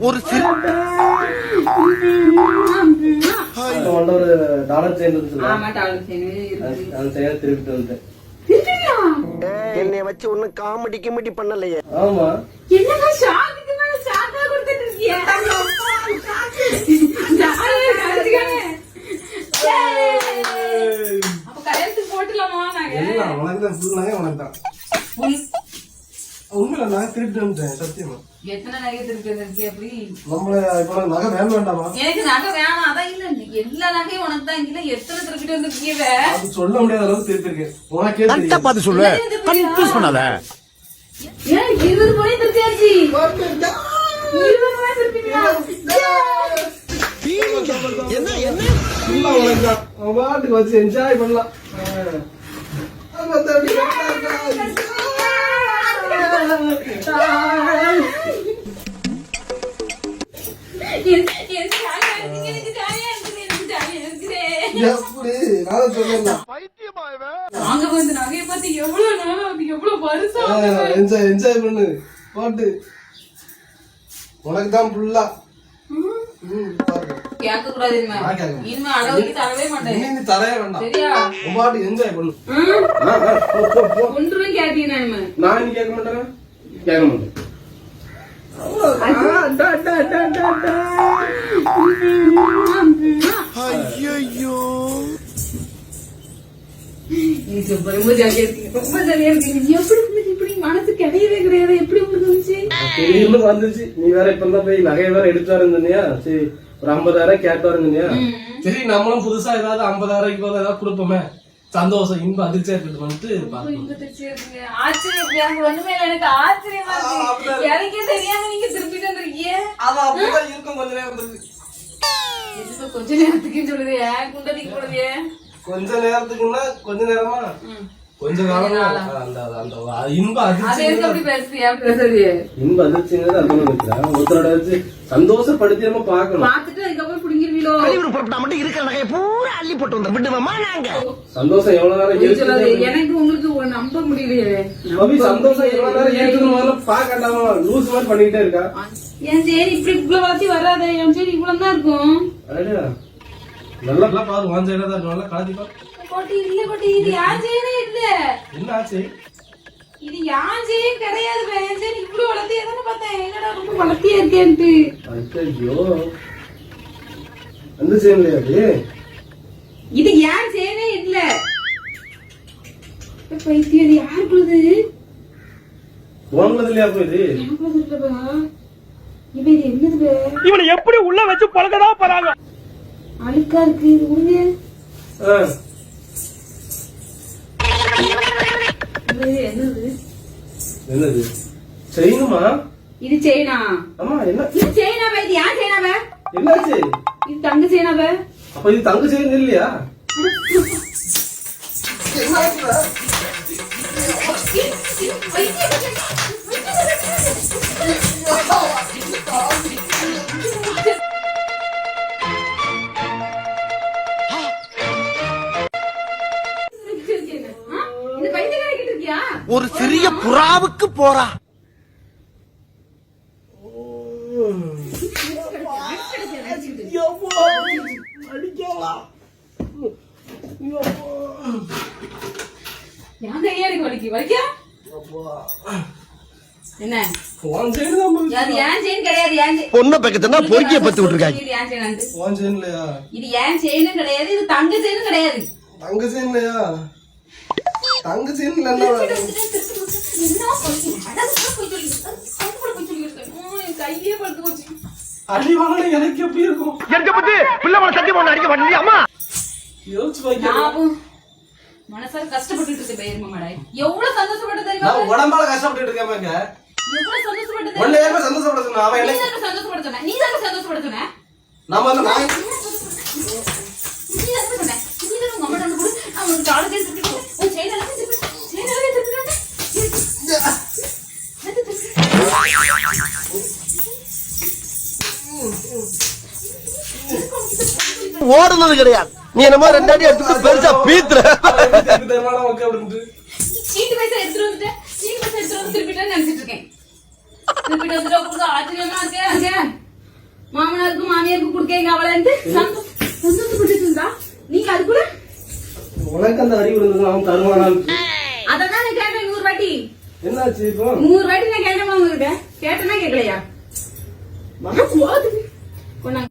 ஒரு சிறு அவன்கிட்ட ஒரு டாலர் செயின் இருந்துச்சுல ஆமா டாலர் செயின் இருக்கு. அந்த செயினை திருப்பிட்டு வந்துட்டேன். திருப்பியா என்னைய வச்சு ஒன்னும் காமெடி கிமெடி பண்ணலையே. ஆமா. என்னங்க ஷாக்குக்கு மேல ஷாக்கா கொடுத்துட்டு இருக்கியா? ஜாலியா கலைச்சுக்கங்க. ஏய். அப்ப கல்யாணத்துக்கு போட்டுலாமா நாங்க? எல்லாம் உனக்கு தான் ஃபுல் நகை உனக்கு தான் நகை திருப்பிட்டு வந்துட்டேன் சத்தியமா. எத்தனை நகை திருப்பி வந்திருக்கிய அப்படி? நம்மள இப்ப உனக்கு நகை வேணும் வேண்டாமா எனக்கு நகை வேணாம் அதான் இல்ல எல்லா நகையும் உனக்கு தான் இல்ல எத்தனை திருப்பிட்டு வந்திருக்கீங்க அது சொல்ல முடியாத அளவுக்கு திருப்பிருக்கேன் உனக்கே தெரியும். பார்த்து சொல்லு. கன்ஃபியூஸ் பண்ணாத. ஏன் இருபது மணி திருப்பியாச்சு இருபது மணி திருப்பிங்களா என்ன என்ன? உனக்கு பாட்டுக்கு வச்சு என்ஜாய் பண்ணலாம். ஆ. அது வந்து அப்படி எப்படி நான் சொல்லலாம் நாங்க வந்து நகையை பார்த்து எவ்வளவு நாள் எவ்வளவு வருஷம். என்ஜாய் என்ஜாய் பண்ணு. பாட்டு. உனக்கு தான் ஃபுல்லா கேட்க கூடாது இனிமே. அளவுக்கு தரவே மாட்டேன். நீ தரையே வேண்டாம். சரியா? உன் பாட்டு என்ஜாய் பண்ணு. ம்? ஆ, ஆ, போ, போ, போ. ஒன்று ரூபாய் கேட்டீங்க நான் கேட்க மாட்டேன்? கேட்க மாட்டேன். ஐயோ இது ரொம்ப ஜாலியா இருக்கு ரொம்ப ஜாலியா இருக்கு எப்படி உங்களுக்கு இப்படி மனசு கிடையவே கிடையாது எப்படி உங்களுக்கு வந்துச்சு? திடீர்னு வந்துச்சு. நீ வேற இப்ப தான் போய் நகையை வேற எடுத்து வரேன் சரி ஒரு ஐம்பதாயிரம் கேட்டு வரேன் சரி நம்மளும் புதுசா ஏதாவது ஐம்பதாயிரம் போல ஏதாவது கொடுப்போமே. சந்தோஷம் இன்பம் அதிர்ச்சியா இருக்குது வந்துட்டு. ஆச்சரியம் எனக்கு ஒண்ணுமே இல்ல, எனக்கு ஆச்சரியமா இருக்கு. எனக்கே தெரியாம நீங்க திருப்பிட்டு வந்திருக்கீங்க அது அப்படிதான் இருக்கும் கொஞ்ச நேரம் எதுக்கு கொஞ்ச நேரத்துக்குன்னு சொல்லுது. ஏன் குண்டதிக்கு போடுது கொஞ்ச நேரத்துக்குன்னா கொஞ்ச நேரமா? கொஞ்ச காலமா அந்த அந்த இன்ப அது அதிர்ச்சி இன்ப அதிர்ச்சிங்கிறது வைக்கிறேன் ஒருத்தரோட வச்சு சந்தோஷப்படுத்தி நம்ம பார்க்கணும். பாத்துட்டு அதுக்கப்புறம் புடிங்கிருவீங்களோ வெளியூர் புறப்பட்டா மட்டும் இருக்கிற நகையை பூரா அள்ளி போட்டு வந்து விடுவோமா நாங்க சந்தோஷம் எவ்வளவு நேரம் பொய் சொல்லாதே. இருக்குது எனக்கு உங்களுக்கு நம்ப முடியலையே. அபி சந்தோஷம் எவ்வளவு நேரம் இருக்குது முதல்ல பாக்கண்டாமா லூஸ் மாதிரி பண்ணிக்கிட்டே இருக்கா? என் சரி இப்படி இவ்வளவு வராதே. என் சரி இவ்வளவு தான் இருக்கும். நல்லா நல்லா பாரு தான் இருக்கு. நல்லா கலத்தி பாரு. கோட்டி இல்ல கோட்டி இது யான் செய்யவே இல்ல என்ன ஆச்சு? இது யான் செய்ய கிடையாது சரி இவ்வளவு வளர்த்தியா தானே பார்த்தேன்? என்னடா ரொம்ப வளர்த்தியா இருக்கேன்ட்டு. ஐயோ அந்த செய்யலையா அது இது யான் செய்யவே இல்ல? பைத்தியம் இது யாருக்குள்ளது உனக்குள்ளது இல்லையா போய் இது இப்ப இது என்னது? இவனை எப்படி உள்ள வச்சு பழக்கதான் போறாங்க? அழுக்கா இருக்கு. இது என்னது? என்னது? செய்யணுமா இது செயினா? ஆமா என்ன? இது செயினாவா இது யான் செயினாவா? என்னாச்சு? இது தங்க செயினாவா அப்ப இது தங்க செய்யணும் இல்லையா ஒரு சிறிய புறாவுக்கு போறா. என் கையா இருக்கு வலிக்கு வலிக்கா? என்ன? பொண்ணை பக்கத்துனா பொறுக்கிய பத்து விட்டுருக்காங்க. இது ஏன் செயினும் கிடையாது இது தங்க செயினும் கிடையாது. தங்க இல்லையா? தங்க இல்லைன்னா என்ன கையே படுத்து போச்சு. அடி வாங்கின எனக்கு எப்படி இருக்கும்? எங்க பத்தி? பிள்ளை சத்தியம் ஒண்ணு அடிக்க அம்மா? யோசிச்சு மனசார கஷ்டப்பட்டுட்டு இருக்கேன் பயிர்மா மேடை எவ்வளவு சந்தோஷப்பட்டு தெரியுமா நான் உடம்பால கஷ்டப்பட்டு இருக்கேன் பாருங்க. எவ்வளவு சந்தோஷப்பட்டு ஒன்னு ஏமா சந்தோஷப்பட சொன்னா அவன் தானே சந்தோஷப்பட சொன்ன? நீ தானே சந்தோஷப்பட சொன்ன? நம்ம வந்து நான் நீ தானே சொன்ன? நீ தானே உங்க அம்மா கொடு. நான் உனக்கு காலேஜ் ஓடுனது கிடையாது. நீ என்னமோ ரெண்டாடி எடுத்துட்டு பெருசா பீத்துற. சீட்டு பைசா எடுத்துட்டு வந்துட்டு சீட்டு பைசா எடுத்துட்டு வந்து திருப்பிட்டேன்னு நினைச்சிட்டு இருக்கேன். திருப்பிட்டு வந்துட்டு ஆச்சரியமா அங்க மாமனாருக்கும் மாமியாருக்கும் கொடுக்கீங்க அவளைன்ட்டு. சந்தோஷம் சந்தோஷப்பட்டுட்டு இருந்தா? நீங்க அது கூட உனக்கு அந்த அறிவு இருந்தது அவன் தருவானான்னு அதான் நான் கேட்டேன் நூறு வாட்டி. என்னாச்சு இப்போ? நூறு வாட்டி நான் கேட்டேன் உங்ககிட்ட. கேட்டேன்னா கேட்கலையா? Mga swag! Kunang